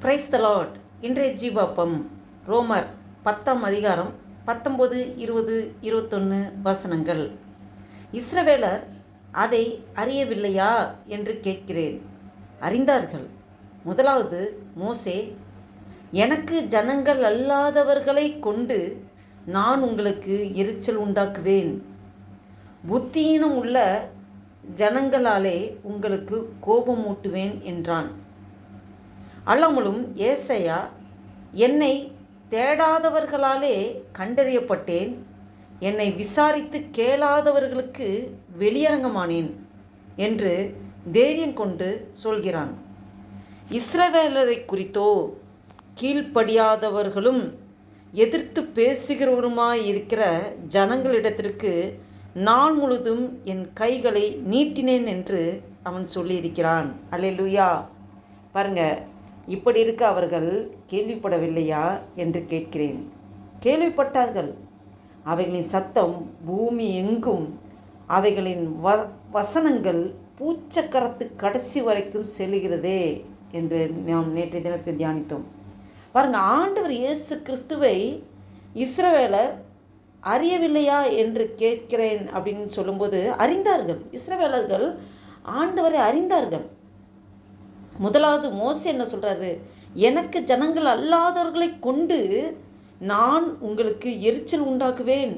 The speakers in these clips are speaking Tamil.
பிரைஸ் த இன்றைய ஜீவாப்பம் ரோமர் பத்தாம் அதிகாரம் பத்தொம்பது இருபது இருபத்தொன்று வசனங்கள். இஸ்ரவேலர் அதை அறியவில்லையா என்று கேட்கிறேன். அறிந்தார்கள். முதலாவது மோசே எனக்கு ஜனங்கள் அல்லாதவர்களை கொண்டு நான் உங்களுக்கு எரிச்சல் உண்டாக்குவேன். புத்தியினம் உள்ள ஜனங்களாலே உங்களுக்கு கோபம் ஊட்டுவேன் என்றான். அளமுலும் ஏசையா என்னை தேடாதவர்களாலே கண்டறியப்பட்டேன். என்னை விசாரித்து கேளாதவர்களுக்கு வெளியரங்கமானேன் என்று தைரியம் கொண்டு சொல்கிறான். இஸ்ரவேலரை குறித்தோ கீழ்ப்படியாதவர்களும் எதிர்த்து பேசுகிறவருமாயிருக்கிற ஜனங்களிடத்திற்கு நான் முழுதும் என் கைகளை நீட்டினேன் என்று அவன் சொல்லியிருக்கிறான். அல்லேலூயா. பாருங்க இப்படி இருக்க அவர்கள் கேள்விப்படவில்லையா என்று கேட்கிறேன். கேள்விப்பட்டார்கள். அவைகளின் சத்தம் பூமி எங்கும் அவைகளின் வ வசனங்கள் பூச்சக்கரத்து கடைசி வரைக்கும் செல்கிறதே என்று நாம் நேற்றைய தினத்தை தியானித்தோம். பாருங்கள் ஆண்டவர் இயேசு கிறிஸ்துவை இஸ்ரவேலர் அறியவில்லையா என்று கேட்கிறேன் அப்படின்னு சொல்லும்போது அறிந்தார்கள். இஸ்ரவேலர்கள் ஆண்டவரை அறிந்தார்கள். முதலாவது மோசி என்ன சொல்கிறாரு எனக்கு ஜனங்கள் அல்லாதவர்களை கொண்டு நான் உங்களுக்கு எரிச்சல் உண்டாக்குவேன்.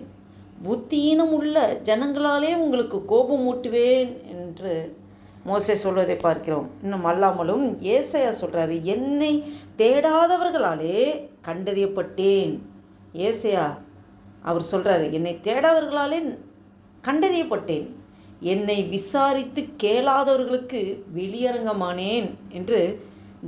புத்தியினம் உள்ள ஜனங்களாலே உங்களுக்கு கோபம் ஊட்டுவேன் என்று மோசை சொல்வதை பார்க்கிறோம். இன்னும் அல்லாமலும் ஏசையா சொல்கிறாரு என்னை தேடாதவர்களாலே கண்டறியப்பட்டேன். ஏசையா அவர் சொல்கிறாரு என்னை தேடாதவர்களாலே கண்டறியப்பட்டேன். என்னை விசாரித்து கேளாதவர்களுக்கு வெளியரங்கமானேன் என்று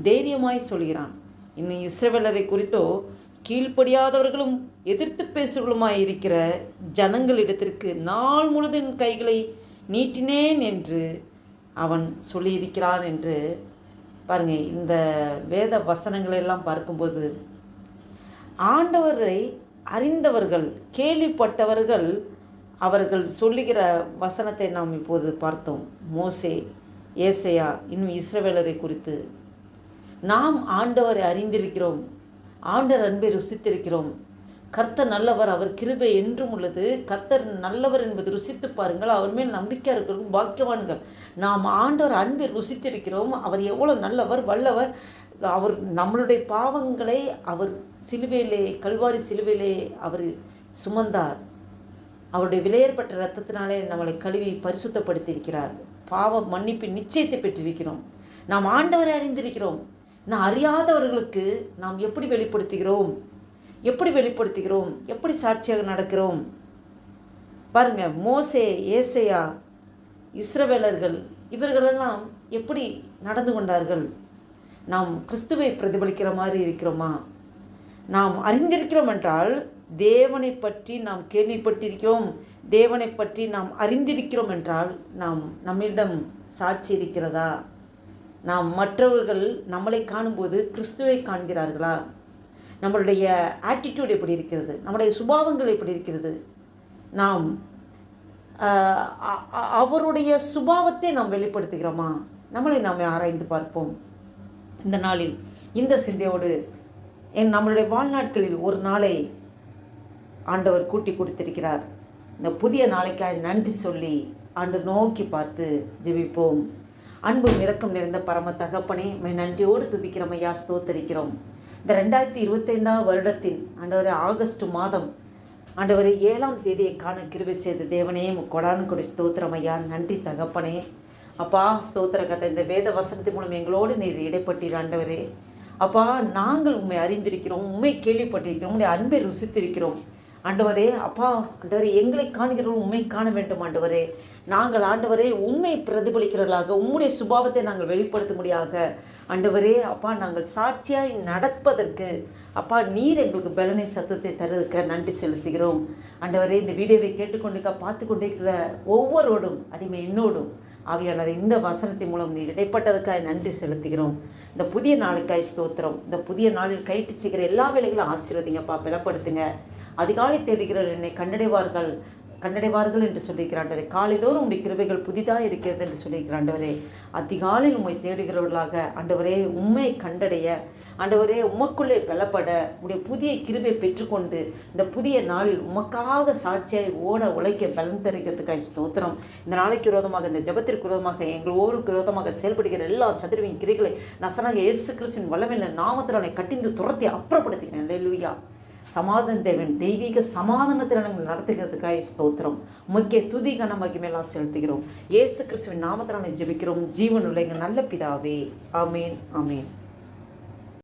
தைரியமாய் சொல்கிறான். இன்னும் இஸ்ரவேலரை குறித்தோ கீழ்ப்படியாதவர்களும் எதிர்த்து பேசுகளுமாய் இருக்கிற ஜனங்களிடத்திற்கு நாள் முழுதும் கைகளை நீட்டினேன் என்று அவன் சொல்லியிருக்கிறான் என்று பாருங்க இந்த வேத வசனங்களை எல்லாம் பார்க்கும்போது ஆண்டவரை அறிந்தவர்கள் கேள்விப்பட்டவர்கள் அவர்கள் சொல்லுகிற வசனத்தை நாம் இப்போது பார்த்தோம். மோசே ஏசையா இன்னும் இஸ்ரவேலரை குறித்து. நாம் ஆண்டவரை அறிந்திருக்கிறோம். ஆண்டவர் அன்பை ருசித்திருக்கிறோம். கர்த்தர் நல்லவர் அவர் கிருபை என்றும் உள்ளது. கர்த்தர் நல்லவர் என்பது ருசித்து பாருங்கள். அவர் மேல் நம்பிக்கை இருக்கிறவங்க பாக்கியவான்கள். நாம் ஆண்டவர் அன்பை ருசித்திருக்கிறோம். அவர் எவ்வளோ நல்லவர் வல்லவர். அவர் நம்மளுடைய பாவங்களை அவர் சிலுவையிலே கல்வாரி சிலுவையிலே அவர் சுமந்தார். அவருடைய விலையேற்பட்ட ரத்தத்தினாலே நம்மளை கழுவி பரிசுத்தப்படுத்தியிருக்கிறார். பாவ மன்னிப்பு நிச்சயத்தை பெற்றிருக்கிறோம். நாம் ஆண்டவரை அறிந்திருக்கிறோம். நான் அறியாதவர்களுக்கு நாம் எப்படி வெளிப்படுத்துகிறோம்? எப்படி வெளிப்படுத்துகிறோம்? எப்படி சாட்சியாக நடக்கிறோம்? பாருங்க மோசே ஏசையா இஸ்ரவேலர்கள் இவர்களெல்லாம் எப்படி நடந்து கொண்டார்கள்? நாம் கிறிஸ்துவை பிரதிபலிக்கிற மாதிரி இருக்கிறோமா? நாம் அறிந்திருக்கிறோம் என்றால் தேவனை பற்றி நாம் கேள்விப்பட்டிருக்கிறோம். தேவனை பற்றி நாம் அறிந்திருக்கிறோம் என்றால் நாம் நம்மிடம் சாட்சி இருக்கிறதா? நாம் மற்றவர்கள் நம்மளை காணும்போது கிறிஸ்துவை காண்கிறார்களா? நம்மளுடைய ஆட்டிடியூட் எப்படி இருக்கிறது? நம்முடைய சுபாவங்கள் எப்படி இருக்கிறது? நாம் அவருடைய சுபாவத்தை நாம் வெளிப்படுத்துகிறோமா? நம்மளை நாம் ஆராய்ந்து பார்ப்போம். இந்த நாளில் இந்த சிந்தையோடு என் நம்மளுடைய வாழ்நாட்களில் ஒரு நாளை ஆண்டவர் கூட்டி கொடுத்திருக்கிறார். இந்த புதிய நாளைக்காய் நன்றி சொல்லி ஆண்டு நோக்கி பார்த்து ஜெபிப்போம். அன்பு இறக்கம் நிறைந்த பரம தகப்பனே மை நன்றியோடு துதிக்கிறோம் ஐயா ஸ்தோத்தரிக்கிறோம். இந்த ரெண்டாயிரத்தி இருபத்தைந்தாம் வருடத்தின் ஆண்டவர் ஆகஸ்ட் மாதம் ஆண்டவர் ஏழாம் தேதியை காண கிருபை செய்த தேவனே கொடானு கொடி ஸ்தோத்திரம் ஐயா நன்றி தகப்பனே. அப்பா ஸ்தோத்திர கதை இந்த வேத வசனத்தின் மூலம் எங்களோடு நீர் இடைப்பட்டீர் ஆண்டவரே. அப்பா நாங்கள் உண்மை அறிந்திருக்கிறோம் உண்மை கேள்விப்பட்டிருக்கிறோம் உங்களுடைய அன்பை ருசித்திருக்கிறோம். ஆண்டவரே அப்பா ஆண்டவரே எங்களை காணுகிறவர்கள் உண்மை காண வேண்டும் ஆண்டவரே. நாங்கள் ஆண்டவரே உண்மை பிரதிபலிக்கிறவர்களாக உம்முடைய சுபாவத்தை நாங்கள் வெளிப்படுத்த முடியாக ஆண்டவரே அப்பா நாங்கள் சாட்சியாய் நடப்பதற்கு அப்பா நீர் எங்களுக்கு பலனை சத்துவத்தை தருவதற்கு நன்றி செலுத்துகிறோம். ஆண்டவரே இந்த வீடியோவை கேட்டுக்கொண்டிருக்க பார்த்து கொண்டிருக்கிற ஒவ்வொருவரும் அடிமை என்னோடும் ஆவியானவர் இந்த வசனத்தின் மூலம் நீர் இடைப்பட்டதுக்காக நன்றி செலுத்துகிறோம். இந்த புதிய நாளுக்காய் ஸ்தோத்திரம் இந்த புதிய நாளில் கைட்டு செய்கிற எல்லா வேலைகளும் ஆசீர்வதிங்கப்பா பலப்படுத்துங்க. அதிகாலை தேடுகிறவர்கள் என்னை கண்டடைவார்கள் கண்டடைவார்கள் என்று சொல்லியிருக்கிறாண்டவரே காலைதோறும் உடைய கிருபைகள் புதிதாக இருக்கிறது என்று சொல்லியிருக்கிறாண்டவரே அதிகாலையில் உம்மை தேடுகிறவர்களாக ஆண்டவரே உண்மை கண்டடைய ஆண்டவரே உமக்குள்ளே பலப்பட உடைய புதிய கிருபை பெற்றுக்கொண்டு இந்த புதிய நாளில் உமக்காக சாட்சியாய் ஓட உழைக்க பலன் தருகிறதுக்காக ஸ்தோத்திரம். இந்த நாளைக்கு விரோதமாக இந்த ஜபத்திற்கு விரோதமாக எங்கள் ஊருக்கு விரோதமாக செயல்படுகிற எல்லா சதுர்வின் கிரிகளை நசனாக இயேசு கிறிஸ்துவின் நாமத்தில் அவனை கட்டிந்து துரத்தி அப்புறப்படுத்துகிறேன். லூயா சமாதான தேவன் தெய்வீக சமாதானத்தில் நாங்கள் நடத்துகிறதுக்காக ஸ்தோத்திரம். முக்கிய துதி கன மகிமையெல்லாம் செலுத்துகிறோம். இயேசு கிறிஸ்துவின் நாமத்தினாலே ஜெபிக்கிறோம். ஜீவனுள்ள எங்கள் நல்ல பிதாவே. அமேன் அமேன்